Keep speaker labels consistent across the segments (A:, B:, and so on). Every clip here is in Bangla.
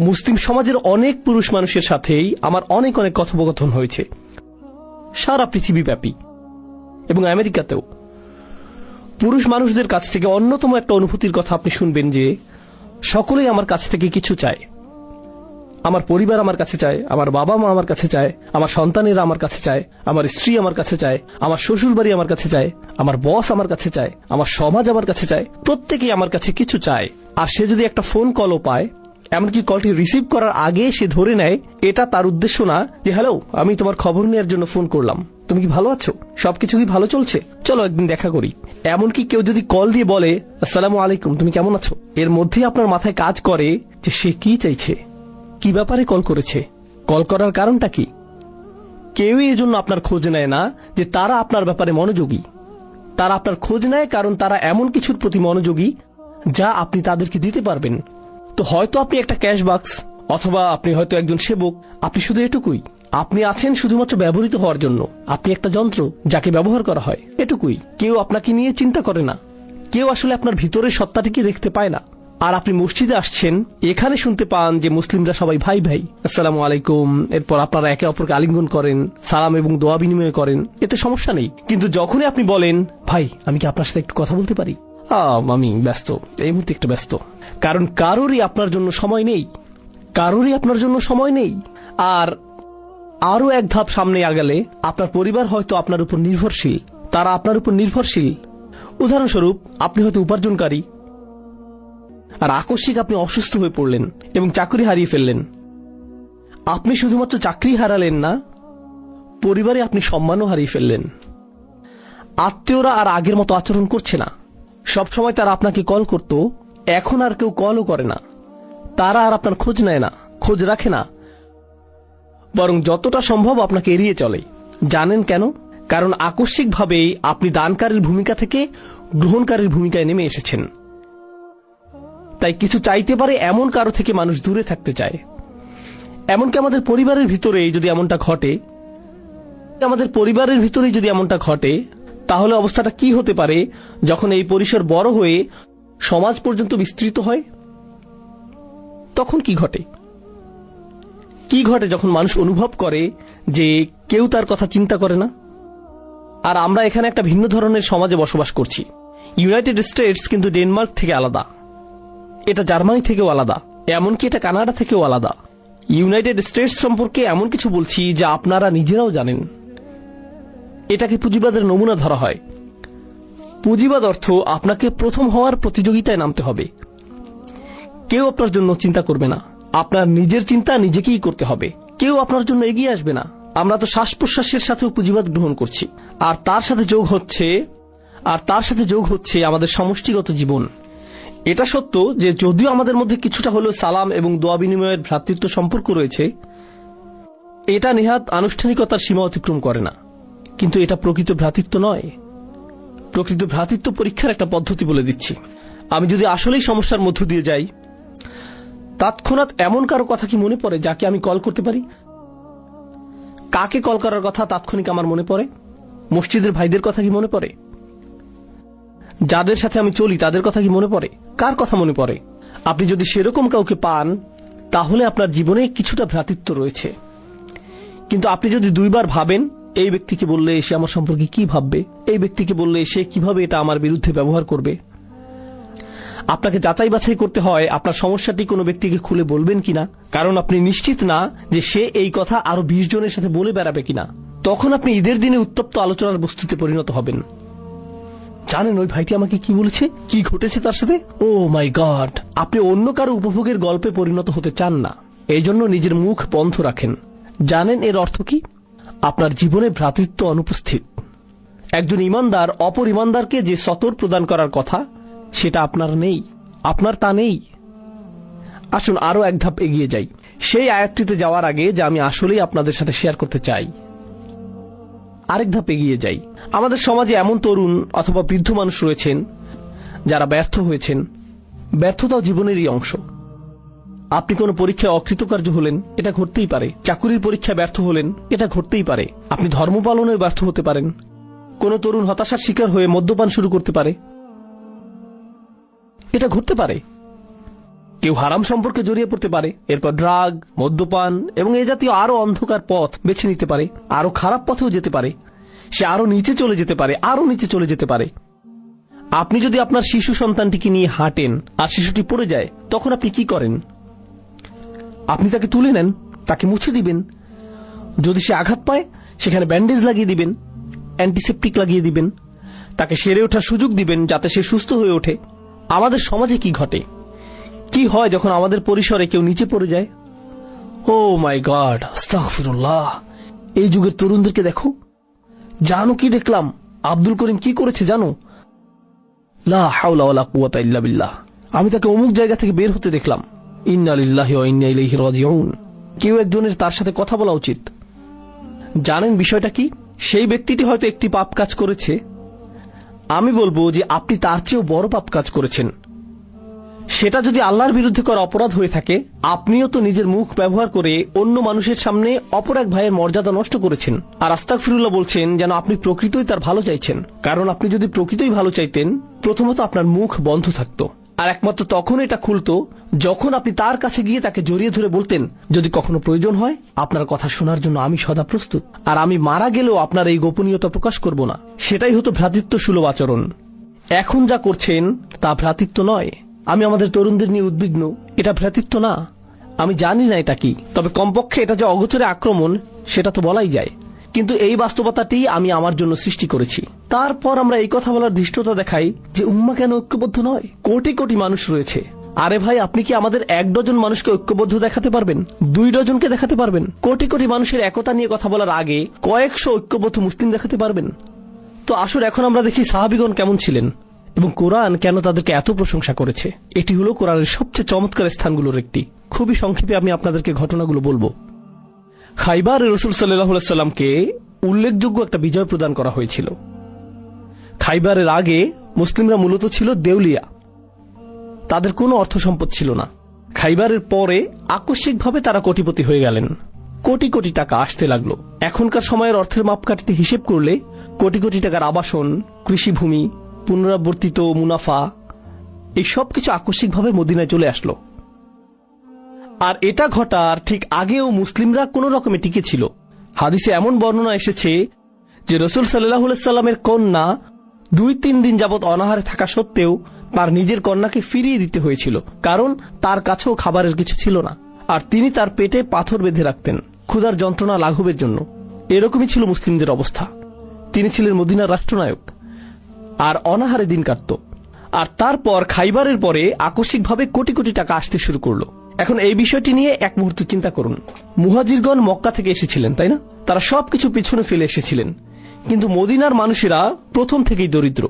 A: মুসলিম সমাজের অনেক পুরুষ মানুষের সাথেই আমার অনেক অনেক কথোপকথন হয়েছে। সারা পৃথিবীব্যাপী। এবং আমেরিকাতেও। পুরুষ মানুষদের কাছ থেকে অন্যতম একটা অনুভূতির কথা আপনি শুনবেন যে, সকলেই আমার কাছ থেকে কিছু চায়। আমার পরিবার আমার কাছে চায়, আমার বাবা মা আমার কাছে চায়, আমার সন্তানেরা আমার কাছে চায়, আমার স্ত্রী আমার কাছে চায়, আমার শ্বশুর বাড়ি আমার কাছে চায়, আমার বস আমার কাছে চায়, আমার সমাজ আমার কাছে চায়, প্রত্যেকেই আমার কাছে কিছু চায়। আর সে যদি একটা ফোন কলও পায় এমনকি কলটি রিসিভ করার আগে সে ধরে নেয়, এটা তার উদ্দেশ্য না যে, হ্যালো, আমি তোমার খবর নেওয়ার জন্য ফোন করলাম। তুমি কি ভালো আছো? সবকিছু কি ভালো চলছে? চলো একদিন দেখা করি। এমনকি কেউ যদি কল দিয়ে বলে, আসসালামু আলাইকুম, তুমি কেমন আছো? এর মধ্যেই আপনার মাথায় কাজ করে যে, সে কি চাইছে? কি ব্যাপারে কল করেছে? কল করার কারণটা কি? কেউই এজন্য আপনার খোঁজ নেয় না যে, তারা আপনার ব্যাপারে মনোযোগী। তারা আপনার খোঁজ নেয় কারণ তারা এমন কিছুর প্রতি মনোযোগী যা আপনি তাদেরকে দিতে পারবেন। তো হয়তো আপনি একটা ক্যাশ বাক্স অথবা আপনি হয়তো একজন সেবক। আপনি শুধু এটুকুই। আপনি আছেন শুধুমাত্র ব্যবহৃত হওয়ার জন্য। আপনি একটা যন্ত্র যাকে ব্যবহার করা হয়, এটুকুই। কেউ আপনাকে নিয়ে চিন্তা করে না। কেউ আসলে আপনার ভিতরের সত্তাটিকে দেখতে পায় না। আর আপনি মসজিদে আসছেন, এখানে শুনতে পান যে মুসলিমরা সবাই ভাই ভাই। আসসালামু আলাইকুম। এরপর আপনারা একে অপরকে আলিঙ্গন করেন, সালাম এবং দোয়া বিনিময় করেন। এতে সমস্যা নেই। কিন্তু যখনই আপনি বলেন, ভাই, আমি কি আপনার সাথে একটু কথা বলতে পারি? আমি ব্যস্ত। এই মুহূর্তে একটু ব্যস্ত। কারণ কারোরই আপনার জন্য সময় নেই। কারোরই আপনার জন্য সময় নেই। আর আরও এক ধাপ সামনে আগালে আপনার পরিবার হয়তো আপনার উপর নির্ভরশীল। তারা আপনার উপর নির্ভরশীল। উদাহরণস্বরূপ, আপনি হয়তো উপার্জনকারী। আর আকস্মিক আপনি অসুস্থ হয়ে পড়লেন এবং চাকরি হারিয়ে ফেললেন। আপনি শুধুমাত্র চাকরি হারালেন না, পরিবারে আপনি সম্মানও হারিয়ে ফেললেন। আত্মীয়রা আর আগের মতো আচরণ করছে না। সবসময় তারা আপনাকে কল করত, এখন আর কেউ কলও করে না। তারা আর আপনার খোঁজ নেয় না, খোঁজ রাখে না। বরং যতটা সম্ভব আপনাকে এড়িয়ে চলে। জানেন কেন? কারণ আকস্মিকভাবেই আপনি দানকারীর ভূমিকা থেকে গ্রহণকারীর ভূমিকায় নেমে এসেছেন। তাই কিছু চাইতে পারে এমন কারও থেকে মানুষ দূরে থাকতে চায়। এমনকি আমাদের পরিবারের ভিতরেই যদি এমনটা ঘটে, আমাদের পরিবারের ভিতরেই যদি এমনটা ঘটে তাহলে অবস্থাটা কি হতে পারে যখন এই পরিসর বড় হয়ে সমাজ পর্যন্ত বিস্তৃত হয়? তখন কি ঘটে? কি ঘটে যখন মানুষ অনুভব করে যে কেউ তার কথা চিন্তা করে না? আর আমরা এখানে একটা ভিন্ন ধরনের সমাজে বসবাস করছি। ইউনাইটেড স্টেটস কিন্তু ডেনমার্ক থেকে আলাদা। এটা জার্মানি থেকেও আলাদা। এমনকি এটা কানাডা থেকেও আলাদা। ইউনাইটেড স্টেটস সম্পর্কে এমন কিছু বলছি যা আপনারা নিজেরাও জানেন। এটাকে পুঁজিবাদের নমুনা ধরা হয়। পুঁজিবাদ অর্থ আপনাকে প্রথম হওয়ার প্রতিযোগিতায় নামতে হবে। কেউ আপনার জন্য চিন্তা করবে না। আপনার নিজের চিন্তা নিজেকেই করতে হবে। কেউ আপনার জন্য এগিয়ে আসবে না। আমরা তো শ্বাস প্রশ্বাসের সাথেও পুঁজিবাদ গ্রহণ করছি। আর তার সাথে যোগ হচ্ছে, আর তার সাথে যোগ হচ্ছে আমাদের সমষ্টিগত জীবন। এটা সত্য যে যদিও আমাদের মধ্যে কিছুটা হলেও সালাম এবং দোয়া বিনিময়ের ভ্রাতৃত্ব সম্পর্ক রয়েছে, এটা নেহাত আনুষ্ঠানিকতার সীমা অতিক্রম করে না। কিন্তু এটা প্রকৃত ভ্রাতৃত্ব নয়। প্রকৃত ভ্রাতৃত্ব পরীক্ষার একটা পদ্ধতি বলে দিচ্ছি। আমি যদি আসলেই সমস্যার মধ্য দিয়ে যাই, তৎক্ষণাৎ এমন কারও কথা কি মনে পড়ে যাকে আমি কল করতে পারি? কাকে কল করার কথা তাৎক্ষণিক আমার মনে পড়ে? মসজিদের ভাইদের কথা কি মনে পড়ে? যাদের সাথে আমি চলি তাদের কথা কি মনে পড়ে? কার কথা মনে পড়ে? আপনি যদি সেরকম কাউকে পান, তাহলে আপনার জীবনে কিছুটা ভ্রাতৃত্ব রয়েছে। কিন্তু আপনি যদি দুইবার ভাবেন এই ব্যক্তিকে বললে সে আমার সম্পর্কে কি ভাববে? এই ব্যক্তিকে বললে সে কীভাবে এটা আমার বিরুদ্ধে ব্যবহার করবে? আপনাকে যাচাই বাছাই করতে হয়, আপনার সমস্যাটি কোনো ব্যক্তিকে খুলে বলবেন কিনা? কারণ আপনি নিশ্চিত না যে সে এই কথা আরও বিশ জনের সাথে বলে বেড়াবে কিনা। তখন আপনি ঈদের দিনে উত্তপ্ত আলোচনার বস্তুতে পরিণত হবেন। জানেন ওই ভাইটি আমাকে কি বলেছে? কি ঘটেছে তার সাথে? Oh my god! আপনি অন্য কারও উপভোগের গল্পে পরিণত হতে চান না। এই জন্য নিজের মুখ বন্ধ রাখেন। জানেন এর অর্থ কি? আপনার জীবনে ভ্রাতৃত্ব অনুপস্থিত। একজন ইমানদার অপর ইমানদারকে যে সতর প্রদান করার কথা, সেটা আপনার নেই, আপনার তা নেই। আসুন আরও এক ধাপ এগিয়ে যাই। সেই আয়াতটিতে যাওয়ার আগে যা আমি আসলেই আপনাদের সাথে শেয়ার করতে চাই। আরেক ধাপ এগিয়ে যাই। আমাদের সমাজে এমন তরুণ অথবা বৃদ্ধ মানুষ রয়েছেন, যারা ব্যর্থ হয়েছেন। ব্যর্থতাও জীবনেরই অংশ। আপনি কোনো পরীক্ষায় অকৃতকার্য হলেন, এটা ঘটতেই পারে। চাকুরির পরীক্ষায় ব্যর্থ হলেন, এটা ঘটতেই পারে। আপনি ধর্ম পালনে ব্যর্থ হতে পারেন। কোনো তরুণ হতাশার শিকার হয়ে মদ্যপান শুরু করতে পারে। এটা ঘটতে পারে। কেউ হারাম সম্পর্কে জড়িয়ে পড়তে পারে, এরপর ড্রাগ মদ্যপান এবং এ জাতীয় আরও অন্ধকার পথ বেছে নিতে পারে আরও খারাপ পথেও যেতে পারে। সে আরও নিচে চলে যেতে পারে আরও নিচে চলে যেতে পারে। আপনি যদি আপনার শিশু সন্তানটিকে নিয়ে হাঁটেন, আর শিশুটি পড়ে যায়, তখন আপনি কি করেন? আপনি তাকে তুলে নেন, তাকে মুছে দিবেন। যদি সে আঘাত পায়, সেখানে ব্যান্ডেজ লাগিয়ে দিবেন অ্যান্টিসেপটিক লাগিয়ে দিবেন, তাকে সেরে ওঠার সুযোগ দিবেন যাতে সে সুস্থ হয়ে ওঠে। আমাদের সমাজে কি ঘটে? কি হয় যখন আমাদের পরিসরে কেউ নিচে পড়ে যায়? ও মাই গড আস্তাগফিরুল্লাহ। এই যুগের তরুণদেরকে দেখো। জানো কি দেখলাম? আব্দুল করিম কি করেছে জানো? লা হাওলা ইল্লা বিল্লাহ। আমি তাকে অমুক জায়গা থেকে বের হতে দেখলাম। কেউ একজনের তার সাথে কথা বলা উচিত। জানেন বিষয়টা কি? সেই ব্যক্তিটি হয়তো একটি পাপ কাজ করেছে। আমি বলব যে আপনি তার চেয়েও বড় পাপ কাজ করেছেন। সেটা যদি আল্লাহর বিরুদ্ধে করা অপরাধ হয়ে থাকে, আপনিও তো নিজের মুখ ব্যবহার করে অন্য মানুষের সামনে অপর এক ভাইয়ের মর্যাদা নষ্ট করেছেন। আর আস্তাক ফিরুল্লাহ বলছেন, যেন আপনি প্রকৃতই তার ভালো চাইছেন। কারণ আপনি যদি প্রকৃতই ভালো চাইতেন, প্রথমত আপনার মুখ বন্ধ থাকতো। আর একমাত্র তখন এটা খুলতো যখন আপনি তার কাছে গিয়ে তাকে জড়িয়ে ধরে বলতেন, যদি কখনো প্রয়োজন হয়, আপনার কথা শোনার জন্য আমি সদা প্রস্তুত। আর আমি মারা গেলেও আপনার এই গোপনীয়তা প্রকাশ করব না। সেটাই হতো ভ্রাতৃত্ব সুলভ আচরণ। এখন যা করছেন, তা ভ্রাতৃত্ব নয়। আমি আমাদের তরুণদের নিয়ে উদ্বিগ্ন। এটা ভ্রাতৃত্ব না। আমি জানি না এটা কি। তবে কমপক্ষে এটা যে অগোচরে আক্রমণ, সেটা তো বলাই যায়। কিন্তু এই বাস্তবতাটি আমি আমার জন্য সৃষ্টি করেছি। তারপর আমরা এই কথা বলার ধৃষ্টতা দেখাই যে উম্মা কেন ঐক্যবদ্ধ নয়? কোটি কোটি মানুষ রয়েছে। আরে ভাই, আপনি কি আমাদের এক ডজন মানুষকে ঐক্যবদ্ধ দেখাতে পারবেন? দুই ডজনকে দেখাতে পারবেন? কোটি কোটি মানুষের একতা নিয়ে কথা বলার আগে কয়েকশো ঐক্যবদ্ধ মুসলিম দেখাতে পারবেন? তো আসুন, এখন আমরা দেখি সাহাবিগণ কেমন ছিলেন এবং কোরআন কেন তাদেরকে এত প্রশংসা করেছে? এটি হলো কোরআনের সবচেয়ে চমৎকার স্থানগুলোর একটি। খুবই সংক্ষেপে আমি আপনাদেরকে ঘটনাগুলো বলব। খাইবার রসুল সাল্লাহ সাল্লামকে উল্লেখযোগ্য একটা বিজয় প্রদান করা হয়েছিল। খাইবারের আগে মুসলিমরা মূলত ছিল দেউলিয়া। তাদের কোনো অর্থ সম্পদ ছিল না। খাইবারের পরে আকস্মিকভাবে তারা কোটিপতি হয়ে গেলেন। কোটি কোটি টাকা আসতে লাগল। এখনকার সময়ের অর্থের মাপকাঠিতে হিসেব করলে কোটি কোটি টাকার আবাসন, কৃষিভূমি, পুনরাবর্তিত মুনাফা, এই সব কিছু আকস্মিকভাবে মদিনায় চলে আসলো। আর এটা ঘটার ঠিক আগেও মুসলিমরা কোন রকমে টিকে ছিল। হাদিসে এমন বর্ণনা এসেছে যে রসুল সাল্লাহ সাল্লামের কন্যা দুই তিন দিন যাবৎ অনাহারে থাকা সত্ত্বেও তার নিজের কন্যাকে ফিরিয়ে দিতে হয়েছিল, কারণ তার কাছেও খাবারের কিছু ছিল না। আর তিনি তার পেটে পাথর বেঁধে রাখতেন, ক্ষুধার যন্ত্রণা লাঘবের জন্য। এরকমই ছিল মুসলিমদের অবস্থা। তিনি ছিলেন মদিনার রাষ্ট্রনায়ক। আর অনাহারে দিন কাটত। আর তারপর খাইবারের পরে আকস্মিকভাবে কোটি কোটি টাকা আসতে শুরু করল। এখন এই বিষয়টি নিয়ে এক মুহূর্ত চিন্তা করুন। মুহাজিরগণ মক্কা থেকে এসেছিলেন, তাই না? তারা সবকিছু পিছনে ফেলে এসেছিলেন। কিন্তু মদিনার মানুষেরা প্রথম থেকেই দরিদ্র।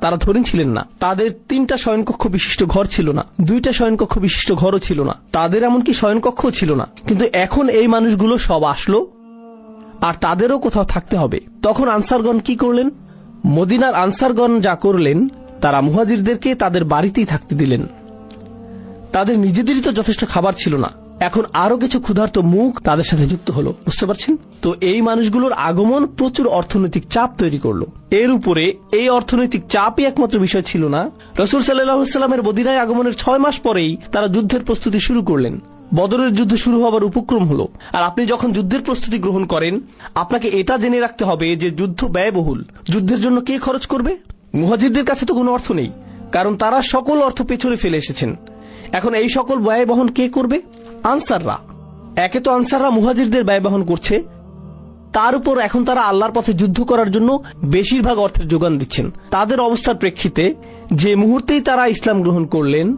A: তারা ধরেন ছিলেন না। তাদের তিনটা শয়নকক্ষ বিশিষ্ট ঘর ছিল না। দুইটা শয়নকক্ষ বিশিষ্ট ঘরও ছিল না। তাদের এমনকি শয়নকক্ষও ছিল না। কিন্তু এখন এই মানুষগুলো সব আসলো আর তাদেরও কোথাও থাকতে হবে। তখন আনসারগণ কি করলেন? মদিনার আনসারগণ যা করলেন, তারা মুহাজিরদেরকে তাদের বাড়িতেই থাকতে দিলেন। তাদের নিজেদেরই তো যথেষ্ট খাবার ছিল না। এখন আরও কিছু ক্ষুধার্ত মুখ তাদের সাথে যুক্ত হলো, বুঝতে পারছেন? তো এই মানুষগুলোর আগমন প্রচুর অর্থনৈতিক চাপ তৈরি করল। এর উপরে এই অর্থনৈতিক চাপই একমাত্র বিষয় ছিল না। রসুল সাল্লাহামের মদিনায় আগমনের ছয় মাস পরেই তারা যুদ্ধের প্রস্তুতি শুরু করলেন। বদরের যুদ্ধ শুরু হবার উপক্রম হলো। আর আপনি যখন যুদ্ধের প্রস্তুতি গ্রহণ করেন, আপনাকে এটা জেনে রাখতে হবে যে যুদ্ধ ব্যয়বহুল। যুদ্ধের জন্য কে খরচ করবে? মুহাজিরদের কাছে তো কোনো অর্থ নেই। কারণ তারা সকল অর্থ পেছনে ফেলে এসেছেন। এখন এই সকল ব্যয় বহন কে করবে? আনসাররা। একে তো আনসাররা মুহাজিরদের ব্যয় বহন করছে। তার উপর এখন তারা আল্লাহর পথে যুদ্ধ করার জন্য বেশিরভাগ অর্থের যোগান দিচ্ছেন। তাদের অবস্থার প্রেক্ষিতে যে মুহূর্তেই তারা ইসলাম গ্রহণ করলেন,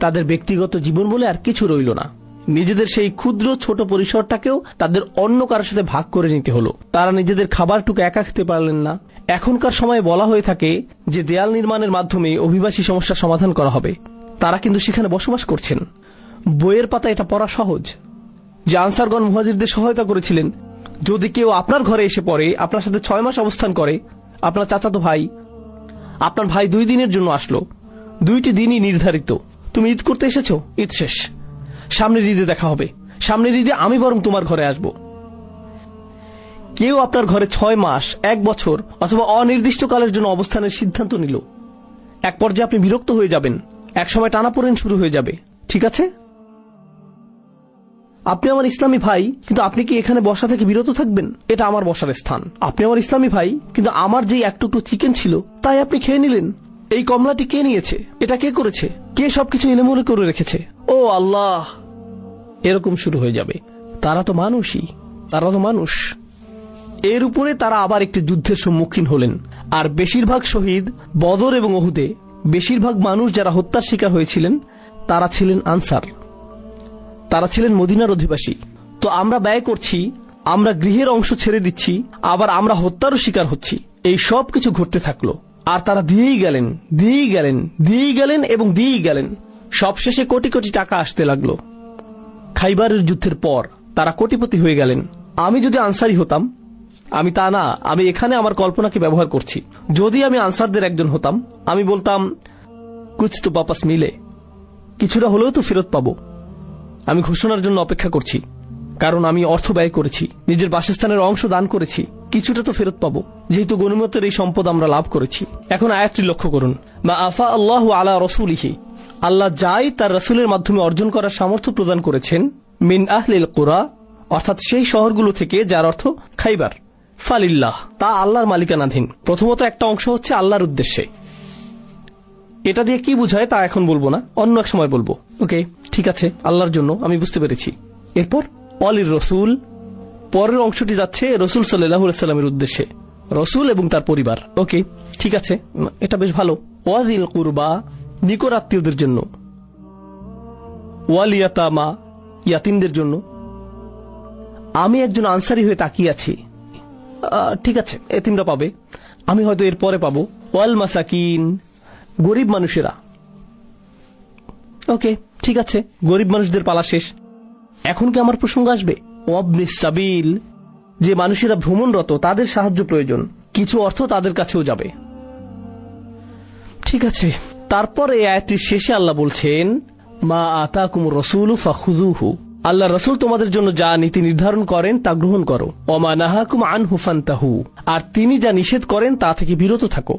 A: তাদের ব্যক্তিগত জীবন বলে আর কিছু রইল না। নিজেদের সেই ক্ষুদ্র ছোট পরিসরটাকেও তাদের অন্য কারোর সাথে ভাগ করে নিতে হলো। তারা নিজেদের খাবারটুকু একা খেতে পারলেন না। এখনকার সময় বলা হয়ে থাকে যে দেয়াল নির্মাণের মাধ্যমে অভিবাসী সমস্যার সমাধান করা হবে। তারা কিন্তু সেখানে বসবাস করছেন। বইয়ের পাতা এটা পড়া সহজ। যে আনসারগণ মুহাজিরদের সহায়তা করেছিলেন, যদি কেউ আপনার ঘরে এসে পড়ে, আপনার সাথে ছয় মাস অবস্থান করে, আপনার চাচাতো ভাই, আপনার ভাই দুই দিনের জন্য আসলো। দুইটি দিনই নির্ধারিত। তুমি ঈদ করতে এসেছ? ঈদ শেষ। সামনের ঈদে দেখা হবে। সামনের ঈদে আমি বরং তোমার ঘরে আসব। কেউ আপনার ঘরে ছয় মাস, এক বছর অথবা অনির্দিষ্টকালের জন্য অবস্থানের সিদ্ধান্ত নিল। এক পর্যায়ে আপনি বিরক্ত হয়ে যাবেন। এক সময় টানাপোড়েন শুরু হয়ে যাবে। ঠিক আছে? আপনি আমার ইসলামী ভাই, কিন্তু আপনি কি এখানে বসা থেকে বিরত থাকবেন? এটা আমার বসার স্থান। আপনি আমার ইসলামী ভাই, কিন্তু আমার যেই এক টুকরো চিকেন ছিল, তাই আপনি খেয়ে নিলেন। এই কমলাটি কে নিয়েছে? এটা কে করেছে? কে সবকিছু এলোমেলো করে রেখেছে? ও আল্লাহ! এরকম শুরু হয়ে যাবে। তারা তো মানুষই। তারা তো মানুষ। এর উপরে তারা আবার একটি যুদ্ধের সম্মুখীন হলেন। আর বেশিরভাগ শহীদ বদর এবং অহুদে বেশিরভাগ মানুষ যারা হত্যার শিকার হয়েছিলেন, তারা ছিলেন আনসার। তারা ছিলেন মদিনার অধিবাসী। তো আমরা ব্যয় করছি, আমরা গৃহের অংশ ছেড়ে দিচ্ছি, আবার আমরা হত্যারও শিকার হচ্ছি। এই সব কিছু ঘটতে থাকল। আর তারা দিয়েই গেলেন দিয়েই গেলেন দিয়েই গেলেন এবং দিয়েই গেলেন। সবশেষে কোটি কোটি টাকা আসতে লাগল। খাইবারের যুদ্ধের পর তারা কোটিপতি হয়ে গেলেন। আমি যদি আনসারি হতাম, আমি তা না, আমি এখানে আমার কল্পনাকে ব্যবহার করছি। যদি আমি আনসারদের একজন হতাম, আমি বলতাম, কুছ তো বাপাস মিলে, কিছুটা হলেও তো ফেরত পাবো। আমি ঘোষণার জন্য অপেক্ষা করছি। কারণ আমি অর্থ ব্যয় করেছি। নিজের বাসস্থানের অংশ দান করেছি। কিছুটা তো ফেরত পাবো। যেহেতু গণিমতের এই সম্পদ আমরা লাভ করেছি। এখন আয়াতটি লক্ষ্য করুন। বা আফা আল্লাহ আলা রসুলিহি। আল্লাহ যাই তার রসুলের মাধ্যমে অর্জন করার সামর্থ্য প্রদান করেছেন মিন আহলিল কোরা, অর্থাৎ সেই শহরগুলো থেকে যার অর্থ খাইবার। ফালিল্লাহ, তা আল্লাহর মালিকানাধীন। প্রথমত একটা অংশ হচ্ছে আল্লাহর উদ্দেশ্যে। এটা দিয়ে কি বোঝায় তা এখন বলব না। অন্য এক সময় বলব। ওকে ঠিক আছে, আল্লাহর জন্য, আমি বুঝতে পেরেছি। এরপর, অলির রসুল, পরের অংশটি যাচ্ছে রসুল সাল্লামের উদ্দেশ্যে। রসুল এবং তার পরিবার। ওকে, ঠিক আছে, এটা বেশ ভালো। ওয়াজিল কুরবা নিকর আত্মীয়দের জন্য। ওয়ালিয়াতামা ইয়াতিমদের জন্য। আমি একজন আনসারি হয়ে তাকিয়ে আছি। ঠিক আছে, এতিমরা পাবে। আমি হয়তো এর পরে পাবো। ওয়াল মাসাকিন, গরিব মানুষেরা। ওকে ঠিক আছে, গরিব মানুষদের পালা শেষ। এখন কি আমার প্রসঙ্গ আসবে? সাবিল, যে মানুষেরা ভ্রমণরত, তাদের সাহায্য প্রয়োজন। কিছু অর্থ তাদের কাছেও যাবে। ঠিক আছে, তারপর এই আয়াতটির শেষে আল্লাহ বলছেন, মা আতা কুম রসুল ফাখুজুহু আল্লাহ রসুল তোমাদের জন্য যা নীতি নির্ধারণ করেন, তা গ্রহণ করো। অমা নাহাকুম আন হুফান্তাহু আর তিনি যা নিষেধ করেন, তা থেকে বিরত থাকো।